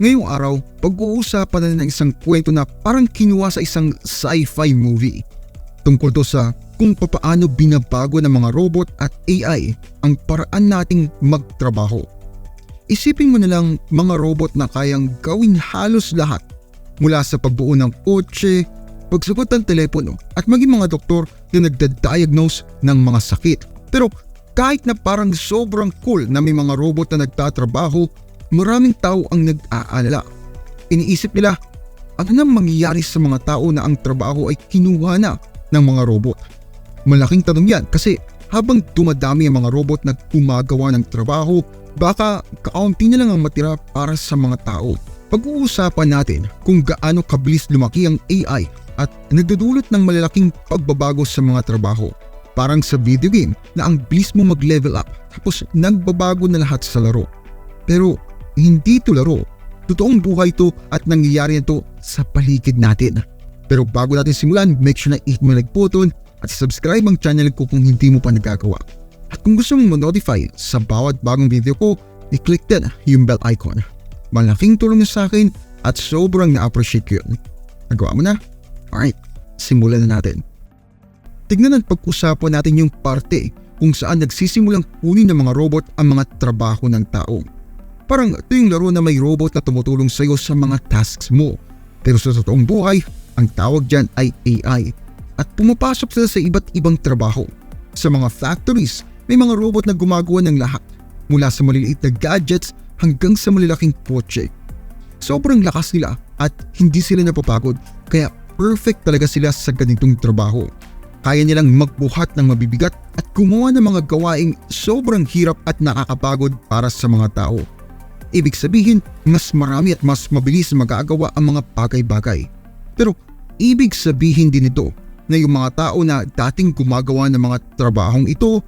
Ngayong araw, pag-uusapan na ng isang kwento na parang kinuha sa isang sci-fi movie. Tungkol to sa kung papaano binabago ng mga robot at AI ang paraan nating magtrabaho. Isipin mo na lang mga robot na kayang gawin halos lahat mula sa pagbuo ng kotse, pagsagot ng telepono at maging mga doktor na nagda-diagnose ng mga sakit. Pero kahit na parang sobrang cool na may mga robot na nagtatrabaho, maraming tao ang nag-aalala. Iniisip nila, ano nang mangyayari sa mga tao na ang trabaho ay kinuha na ng mga robot? Malaking tanong yan kasi habang dumadami ang mga robot na gumagawa ng trabaho, baka kaunti na lang ang matira para sa mga tao. Pag-uusapan natin kung gaano kabilis lumaki ang AI at nagdudulot ng malalaking pagbabago sa mga trabaho. Parang sa video game na ang bilis mo mag-level up tapos nagbabago na lahat sa laro. Pero hindi to laro. Totoong buhay to at nangyayari na to sa paligid natin. Pero bago natin simulan, make sure na hit mo like button at subscribe ang channel ko kung hindi mo pa nagagawa. At kung gusto mong ma-notify sa bawat bagong video ko, i-click din yung bell icon. Malaking tulong niya sa akin at sobrang na-appreciate ko yun. Nagawa mo na? Alright, simulan na natin. Tignan at pag-usapan natin yung parte kung saan nagsisimulang kunin ng mga robot ang mga trabaho ng tao. Parang yung laro na may robot na tumutulong sa iyo sa mga tasks mo. Pero sa totoong buhay, ang tawag dyan ay AI at pumapasok sila sa iba't ibang trabaho. Sa mga factories, may mga robot na gumagawa ng lahat mula sa maliliit na gadgets hanggang sa malalaking kotse. Sobrang lakas nila at hindi sila napapagod kaya perfect talaga sila sa ganitong trabaho. Kaya nilang magbuhat ng mabibigat at gumawa ng mga gawaing sobrang hirap at nakakapagod para sa mga tao. Ibig sabihin, mas marami at mas mabilis magagawa ang mga bagay-bagay. Pero ibig sabihin din ito na yung mga tao na dating gumagawa ng mga trabahong ito,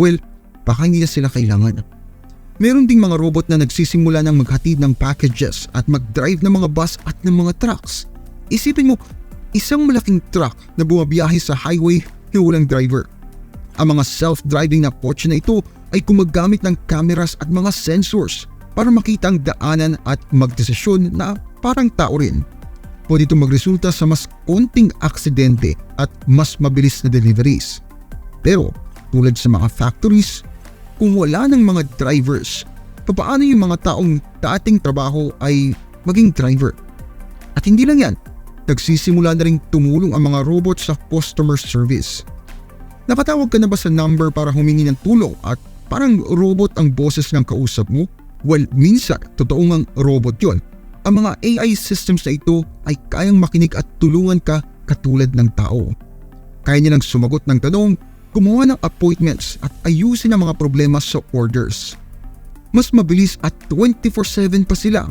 well, baka hindi na sila kailangan. Meron ding mga robot na nagsisimula ng maghatid ng packages at mag-drive ng mga bus at ng mga trucks. Isipin mo, isang malaking truck na bumabiyahe sa highway na walang driver. Ang mga self-driving na kotse na ito ay gumagamit ng cameras at mga sensors para makita ang daanan at magdesisyon na parang tao rin. Pwede ito magresulta sa mas konting aksidente at mas mabilis na deliveries. Pero tulad sa mga factories, kung wala ng mga drivers, paano yung mga taong dating trabaho ay maging driver? At hindi lang yan, nagsisimula na rin tumulong ang mga robot sa customer service. Nakatawag ka na ba sa number para humingi ng tulong at parang robot ang boses ng kausap mo? Well, minsan, totoong ang robot yon. Ang mga AI systems na ito ay kayang makinig at tulungan ka katulad ng tao. Kaya niya lang sumagot ng tanong gumawa ng appointments at ayusin ang mga problema sa orders. Mas mabilis at 24-7 pa sila.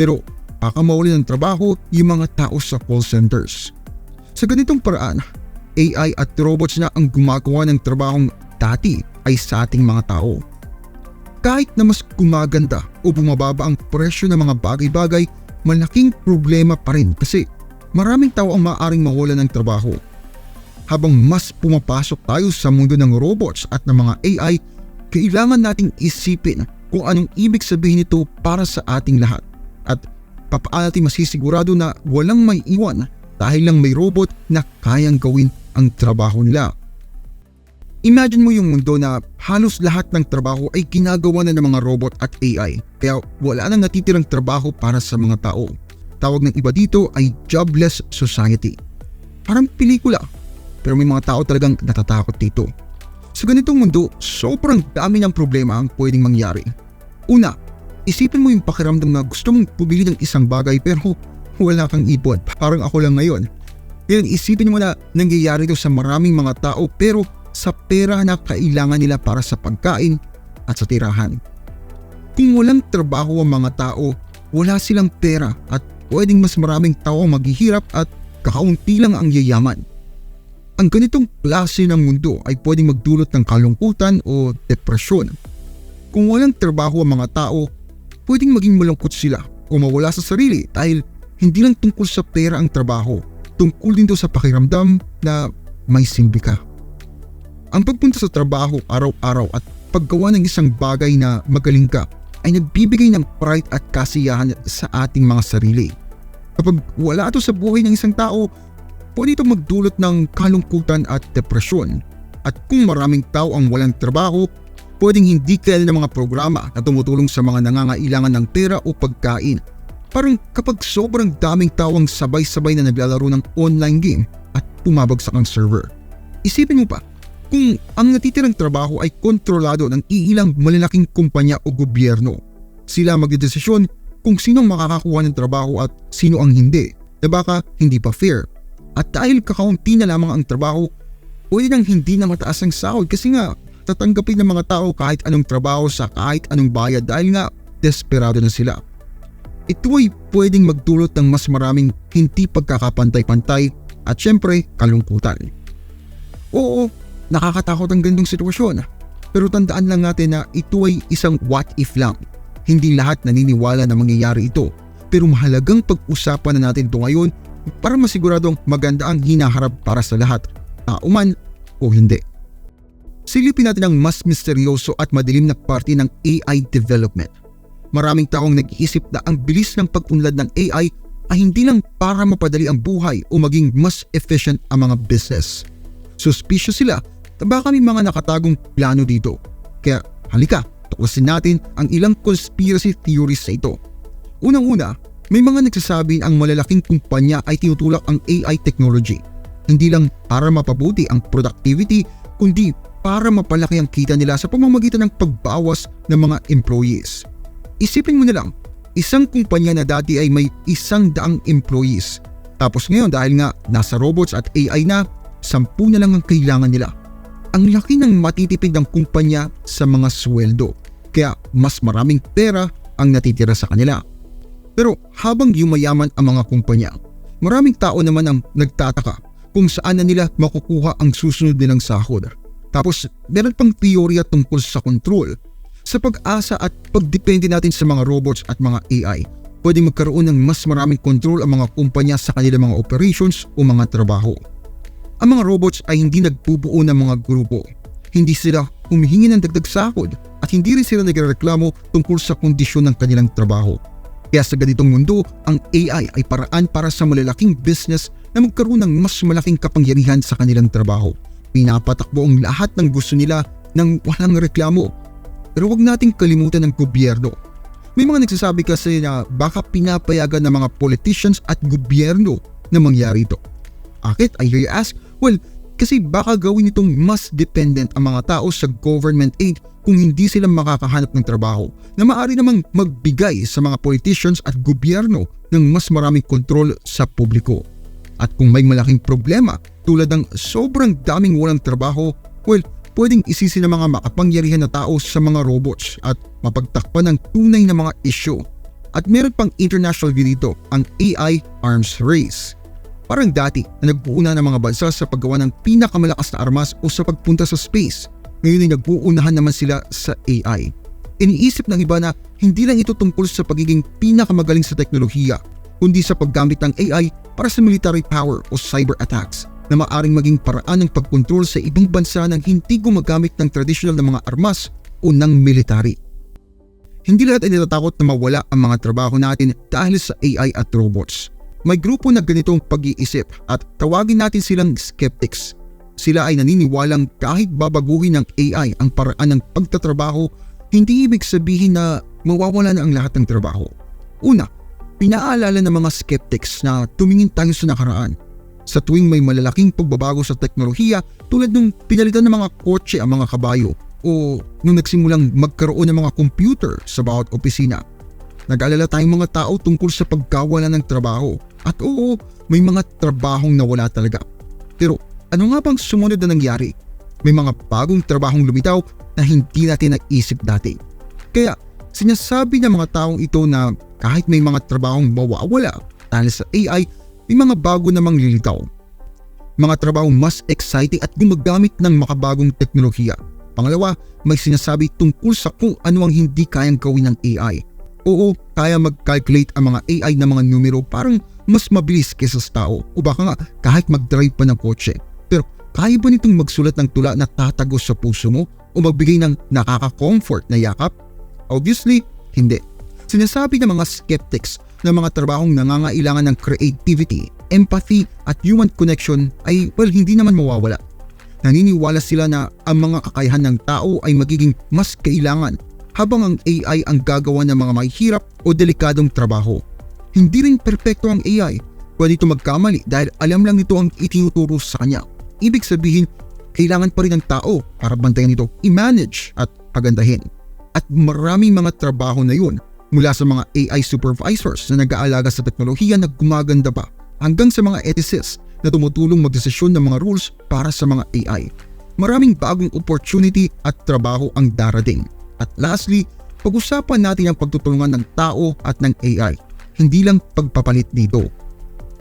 Pero baka mawali ng trabaho yung mga tao sa call centers. Sa ganitong paraan, AI at robots na ang gumagawa ng trabahong dati ay sa ating mga tao. Kahit na mas gumaganda o bumababa ang presyo ng mga bagay-bagay, malaking problema pa rin kasi maraming tao ang maaaring mawala ng trabaho habang mas pumapasok tayo sa mundo ng robots at ng mga AI, kailangan nating isipin kung anong ibig sabihin nito para sa ating lahat at papaano natin masisigurado na walang may iwan dahil lang may robot na kayang gawin ang trabaho nila. Imagine mo yung mundo na halos lahat ng trabaho ay ginagawa na ng mga robot at AI kaya wala nang natitirang trabaho para sa mga tao. Tawag ng iba dito ay jobless society. Parang pelikula pero may mga tao talagang natatakot dito. Sa ganitong mundo, sobrang dami ng problema ang pwedeng mangyari. Una, isipin mo yung pakiramdam na gusto mong pumili ng isang bagay pero wala kang ipon. Parang ako lang ngayon. Ngayon isipin mo na nangyayari ito sa maraming mga tao pero sa pera na kailangan nila para sa pagkain at sa tirahan. Kung walang trabaho ang mga tao, wala silang pera at pwedeng mas maraming tao ang maghihirap at kakaunti lang ang yayaman. Ang ganitong klase ng mundo ay pwedeng magdulot ng kalungkutan o depresyon. Kung walang trabaho ang mga tao, pwedeng maging malungkot sila o mawala sa sarili dahil hindi lang tungkol sa pera ang trabaho, tungkol din to sa pakiramdam na may silbi ka. Ang pagpunta sa trabaho araw-araw at paggawa ng isang bagay na magaling ka ay nagbibigay ng pride at kasiyahan sa ating mga sarili. Kapag wala ito sa buhay ng isang tao, pwede ito magdulot ng kalungkutan at depresyon. At kung maraming tao ang walang trabaho, pwedeng hindi kaya ng mga programa na tumutulong sa mga nangangailangan ng pera o pagkain. Parang kapag sobrang daming tao ang sabay-sabay na naglalaro ng online game at pumabagsak ang server. Isipin mo pa, kung ang natitirang trabaho ay kontrolado ng iilang malalaking kumpanya o gobyerno, sila magdedesisyon kung sino ang makakakuha ng trabaho at sino ang hindi na baka hindi pa fair. At dahil kakaunti na lamang ang trabaho, pwede nang hindi na mataas ang sahod kasi nga tatanggapin ng mga tao kahit anong trabaho sa kahit anong bayad dahil nga desperado na sila. Ito ay pwedeng magdulot ng mas maraming hindi pagkakapantay-pantay at syempre kalungkutan. Oo, nakakatakot ang gandong sitwasyon. Pero tandaan lang natin na ito ay isang what if lang. Hindi lahat naniniwala na mangyayari ito. Pero mahalagang pag-usapan na natin ito ngayon para masiguradong maganda ang hinaharap para sa lahat, tauman o hindi. Silipin natin ang mas misteryoso at madilim na parte ng AI development. Maraming taong nag-iisip na ang bilis ng pag-unlad ng AI ay hindi lang para mapadali ang buhay o maging mas efficient ang mga business. Suspicious sila baka may mga nakatagong plano dito. Kaya halika, tuklasin natin ang ilang conspiracy theories sa ito. Unang-una, may mga nagsasabi ang malalaking kumpanya ay tinutulak ang AI technology. Hindi lang para mapabuti ang productivity, kundi para mapalaki ang kita nila sa pamamagitan ng pagbawas ng mga employees. Isipin mo na lang, isang kumpanya na dati ay may isang daang employees. Tapos ngayon dahil nga nasa robots at AI na, sampu na lang ang kailangan nila. Ang laki ng matitipid ng kumpanya sa mga sweldo. Kaya mas maraming pera ang natitira sa kanila. Pero habang yumayaman ang mga kumpanya, maraming tao naman ang nagtataka kung saan na nila makukuha ang susunod nilang sahod. Tapos meron pang teorya tungkol sa control. Sa pag-asa at pagdepende natin sa mga robots at mga AI, pwedeng magkaroon ng mas maraming control ang mga kumpanya sa kanilang mga operations o mga trabaho. Ang mga robots ay hindi nagbubuo ng mga grupo. Hindi sila humihingi ng dagdag sahod at hindi rin sila nagreklamo tungkol sa kondisyon ng kanilang trabaho. Kaya sa ganitong mundo, ang AI ay paraan para sa malalaking business na magkaroon ng mas malaking kapangyarihan sa kanilang trabaho Pinapatakbo ang lahat ng gusto nila nang walang reklamo. Pero wag nating kalimutan ng gobyerno. May mga nagsasabi kasi na baka pinapayagan ng mga politicians at gobyerno na mangyari ito. Akit, I hear you ask? Well, kasi baka gawin itong mas dependent ang mga tao sa government aid kung hindi sila makakahanap ng trabaho na maaari namang magbigay sa mga politicians at gobyerno ng mas maraming kontrol sa publiko. At kung may malaking problema tulad ng sobrang daming walang trabaho, well, pwedeng isisi ng mga makapangyarihan na tao sa mga robots at mapagtakpan ng tunay na mga isyo. At meron pang international view dito, ang AI arms race. Parang dati na nagpuuna ng mga bansa sa paggawa ng pinakamalakas na armas o sa pagpunta sa space. Ngayon ay nagpuunahan naman sila sa AI. Iniisip ng iba na hindi lang ito tungkol sa pagiging pinakamagaling sa teknolohiya, kundi sa paggamit ng AI para sa military power o cyber attacks na maaring maging paraan ng pagkontrol sa ibang bansa nang hindi gumagamit ng traditional na mga armas o ng military. Hindi lahat ay natatakot na mawala ang mga trabaho natin dahil sa AI at robots. May grupo na ganitong pag-iisip at tawagin natin silang skeptics. Sila ay naniniwalang kahit babaguhin ng AI ang paraan ng pagtatrabaho, hindi ibig sabihin na mawawala na ang lahat ng trabaho. Una, Pinaalala ng mga skeptics na tumingin tayo sa nakaraan. Sa tuwing may malalaking pagbabago sa teknolohiya tulad nung pinalitan ng mga kotse ang mga kabayo o nung nagsimulang magkaroon ng mga computer sa bawat opisina. Nag-alala tayong mga tao tungkol sa pagkawala ng trabaho. At oo, may mga trabahong nawala talaga. Pero ano nga bang sumunod na nangyari? May mga bagong trabahong lumitaw na hindi natin naisip dati. Kaya sinasabi ng mga taong ito na kahit may mga trabahong mawawala dahil sa AI, may mga bago namang lilitaw. Mga trabaho mas exciting at gumagamit ng makabagong teknolohiya. Pangalawa, may sinasabi tungkol sa kung ano ang hindi kayang gawin ng AI. Oo, kaya mag-calculate ang mga AI na mga numero parang mas mabilis kaysa sa tao o baka nga kahit mag-drive pa ng kotse. Pero kaya ba nitong magsulat ng tula na tatagos sa puso mo o magbigay ng nakaka-comfort na yakap? Obviously, Hindi. Sinasabi ng mga skeptics na mga trabahong nangangailangan ng creativity, empathy at human connection ay well hindi naman mawawala. Naniniwala sila na ang mga kakayahan ng tao ay magiging mas kailangan habang ang AI ang gagawa ng mga mahihirap o delikadong trabaho. Hindi rin perpekto ang AI. Pwede ito magkamali dahil alam lang nito ang itinuturo sa kanya. Ibig sabihin, kailangan pa rin ng tao para bantayan ito, i-manage at pagandahin. At maraming mga trabaho na yun mula sa mga AI supervisors na nag-aalaga sa teknolohiya na gumaganda pa hanggang sa mga ethicists na tumutulong magdesisyon ng mga rules para sa mga AI. Maraming bagong opportunity at trabaho ang darating. At lastly, pag-usapan natin ang pagtutulungan ng tao at ng AI, hindi lang pagpapalit dito.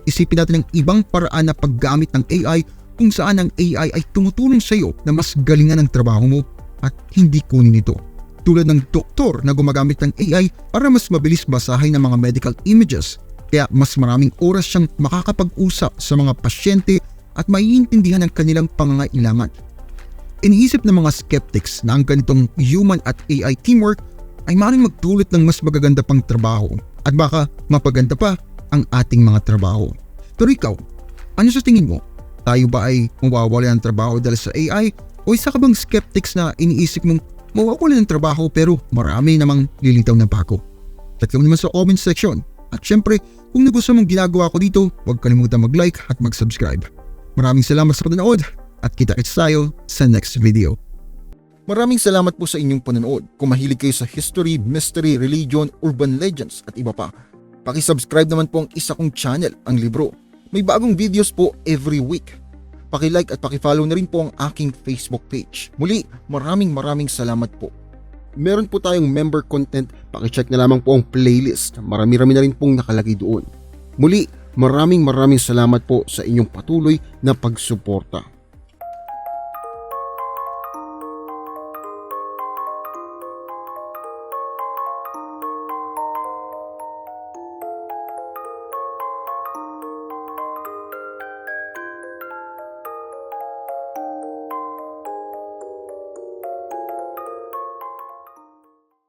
Isipin natin ang ibang paraan na paggamit ng AI kung saan ang AI ay tumutulong sa iyo na mas galingan ang trabaho mo at hindi kunin ito. Tulad ng doktor na gumagamit ng AI para mas mabilis basahin ng mga medical images kaya mas maraming oras siyang makakapag-usap sa mga pasyente at maiintindihan ang kanilang pangangailangan. Iniisip ng mga skeptics na ang ganitong human at AI teamwork ay maaaring magdulot ng mas magaganda pang trabaho at baka mapaganda pa ang ating mga trabaho. Pero ikaw, ano sa tingin mo? Tayo ba ay mawawala ng trabaho dahil sa AI o isa ka bang skeptics na iniisip mong mawawala ng trabaho pero marami namang lilitaw na bago? Mo naman sa comment section. At syempre, kung nagustuhan mong ginagawa ko dito, huwag kalimutan mag-like at mag-subscribe. Maraming salamat sa panonood at kita-kits tayo sa next video. Maraming salamat po sa inyong panonood. Kung mahilig kayo sa history, mystery, religion, urban legends at iba pa, Paki-subscribe naman po ang isa kong channel, ang Libro. May bagong videos po every week. Paki-like at paki-follow na rin po ang aking Facebook page. Muli, maraming maraming salamat po. Meron po tayong member content, paki-check na lamang po ang playlist. Marami-rami na rin pong nakalagay doon. Muli, maraming maraming salamat po sa inyong patuloy na pagsuporta.